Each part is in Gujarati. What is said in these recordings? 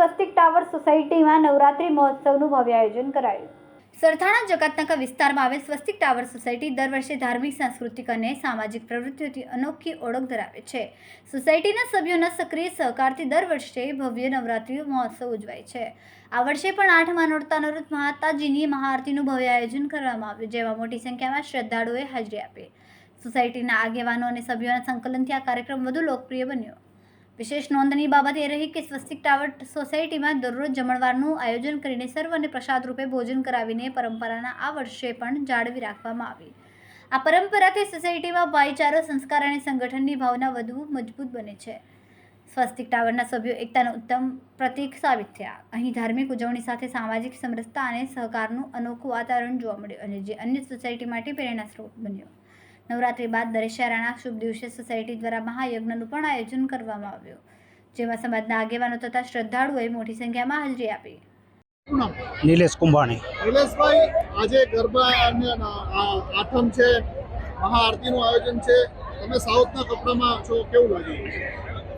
સ્વસ્તિક ટાવર સોસાયટીમાં નવરાત્રિ મહોત્સવનું ભવ્ય આયોજન કરાયું. સરથાણા જકાતનાકા વિસ્તારમાં આવેલ સ્વસ્તિક ટાવર સોસાયટી દર વર્ષે ધાર્મિક, સાંસ્કૃતિક અને સામાજિક પ્રવૃત્તિઓથી અનોખી ઓળખ ધરાવે છે. સોસાયટીના સભ્યોના સક્રિય સહકારથી દર વર્ષે ભવ્ય નવરાત્રી મહોત્સવ ઉજવાય છે. આ વર્ષે પણ આઠ માનવતાનો નૃત માતાજીની મહાઆરતીનું ભવ્ય આયોજન કરવામાં આવ્યું, જેમાં મોટી સંખ્યામાં શ્રદ્ધાળુઓએ હાજરી આપી. સોસાયટીના આગેવાનો અને સભ્યોના સંકલનથી આ કાર્યક્રમ વધુ લોકપ્રિય બન્યો. વિશેષ નોંધની બાબત એ રહી કે સ્વસ્તિક ટાવર સોસાયટીમાં દરરોજ જમણવારનું આયોજન કરીને સર્વને પ્રસાદ રૂપે ભોજન કરાવીને પરંપરાના આ વર્ષે પણ જાળવી રાખવામાં આવી. આ પરંપરાથી સોસાયટીમાં ભાઈચારો, સંસ્કાર અને સંગઠનની ભાવના વધુ મજબૂત બને છે. સ્વસ્તિક ટાવરના સભ્યો એકતાનું ઉત્તમ પ્રતીક સાબિત થયા. અહીં ધાર્મિક ઉજવણી સાથે સામાજિક સમરસતા અને સહકારનું અનોખું વાતાવરણ જોવા મળ્યું અને જે અન્ય સોસાયટી માટે પ્રેરણાસ્ત્રોત બન્યો. નવરાત્રિ બાદ દરેશિયારાના શુભ દિવસે સોસાયટી દ્વારા મહાયજ્ઞનું પણ આયોજન કરવામાં આવ્યું જેમાં સમાજના આગેવાનો તથા શ્રદ્ધાળુઓએ મોટી સંખ્યામાં હાજરી આપી. નિલેશ કુંભાણી. નિલેશભાઈ આજે ગરબા અને આઠમ છે મહાઆરતીનું આયોજન છે. તમે સાઉથના કપડામાં છો કેવું લાગે?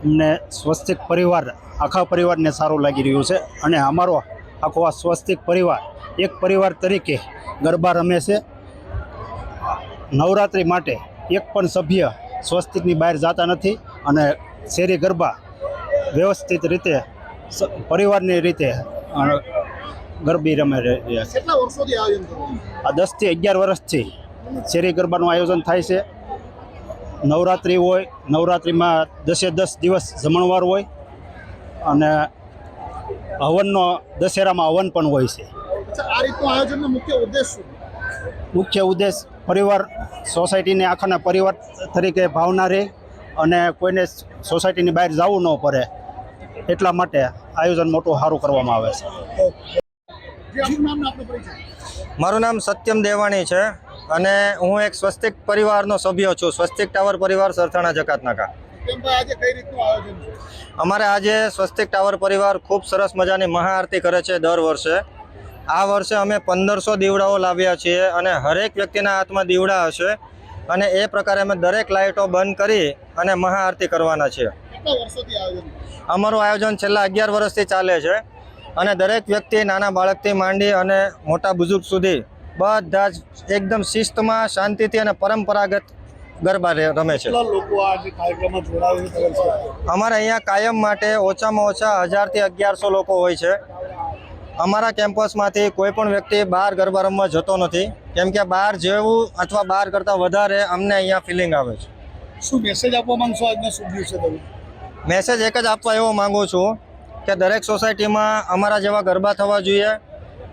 અમને સ્વસ્તિક પરિવાર આખા પરિવારને સારું લાગી રહ્યું છે. અને અમારો આખો આ સ્વસ્તિક પરિવાર એક પરિવાર તરીકે ગરબા રમે છે. નવરાત્રિ માટે એક પણ સભ્ય સ્વસ્તિકની બહાર જતા નથી અને શેરી ગરબા વ્યવસ્થિત રીતે પરિવારની રીતે ગરબી રમે રહ્યા છે. આ દસથી અગિયાર વર્ષથી શેરી ગરબાનું આયોજન થાય છે. નવરાત્રિ હોય નવરાત્રિમાં દસે દસ દિવસ જમણવાર હોય અને હવનનો દશેરામાં હવન પણ હોય છે. આ રીતનું આયોજનનો મુખ્ય ઉદ્દેશ મુખ્ય ઉદ્દેશ પરિવાર સોસાયટીને આખાના પરિવાર તરીકે ભાવના રહે અને કોઈને સોસાયટીની બહાર જવું ન પડે એટલા માટે આયોજન મોટું સારું કરવામાં આવે છે. મારું નામ સત્યમ દેવાણી છે અને હું એક સ્વસ્તિક પરિવારનો સભ્ય છું. સ્વસ્તિક ટાવર પરિવાર સરથાણા, જકાતનાકા. અમારે આજે સ્વસ્તિક ટાવર પરિવાર ખૂબ સરસ મજાની મહાઆરતી કરે છે દર વર્ષે. આ વર્ષે અમે પંદરસો દીવડાઓ લાવ્યા છીએ અને હરેક વ્યક્તિના હાથમાં દીવડા હશે અને એ પ્રકારે અમે દરેક લાઇટો બંધ કરી અને મહાઆરતી કરવાના છીએ. કેટલા વર્ષોથી આયોજન અમારું આયોજન છેલ્લા અગિયાર વર્ષથી ચાલે છે અને દરેક વ્યક્તિ નાના બાળકથી માંડી અને મોટા બુઝુર્ગ સુધી બધા જ એકદમ શિસ્તમાં શાંતિથી અને પરંપરાગત ગરબા રમે છે. કેટલા લોકો આ જે કાર્યક્રમમાં જોડાવે છે ખબર છે? અમારે અહીંયા કાયમ માટે ઓછામાં ઓછા હજારથી અગિયારસો લોકો હોય છે. અમારા કેમ્પસમાંથી કોઈ પણ વ્યક્તિ બહાર ગરબા રમવા જતો નથી. કેમ કે બહાર જેવું અથવા બહાર કરતાં વધારે અમને અહીંયા ફિલિંગ આવે છે. શું મેસેજ આપવા માંગશો આજના શુભ દિવસે તમે? મેસેજ એક જ આપવા એવો માંગુ છું કે દરેક સોસાયટીમાં અમારા જેવા ગરબા થવા જોઈએ.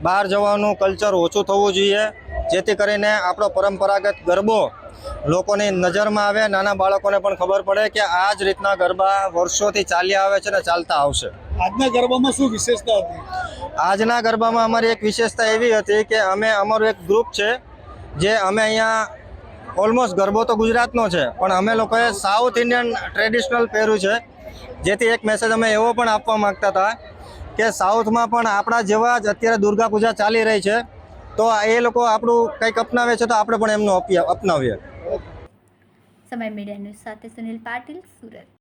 બહાર જવાનું કલ્ચર ઓછું થવું જોઈએ. જેથી કરીને આપણો પરંપરાગત ગરબો લોકોની નજરમાં આવે. નાના બાળકોને પણ ખબર પડે કે આ જ રીતના ગરબા વર્ષોથી ચાલ્યા આવે છે ને ચાલતા આવશે. આજના ગરબામાં શું વિશેષતા હતી? આજના ગરબામાં અમારી એક વિશેષતા એવી હતી કે અમે, અમારું એક ગ્રુપ છે જે અમે અહીંયા ઓલમોસ્ટ ગરબો તો ગુજરાતનો છે, પણ અમે લોકોએ સાઉથ ઇન્ડિયન ટ્રેડિશનલ પહેર્યું છે. જેથી એક મેસેજ અમે એવો પણ આપવા માંગતા હતા કે સાઉથમાં પણ આપણા જેવા જ અત્યારે દુર્ગા પૂજા ચાલી રહી છે, તો એ લોકો આપણું કંઈક અપનાવે છે તો આપણે પણ એમનું અપનાવીએ. સમય મીડિયા ન્યૂઝ સાથે સુનિલ પાટીલ, સુરત.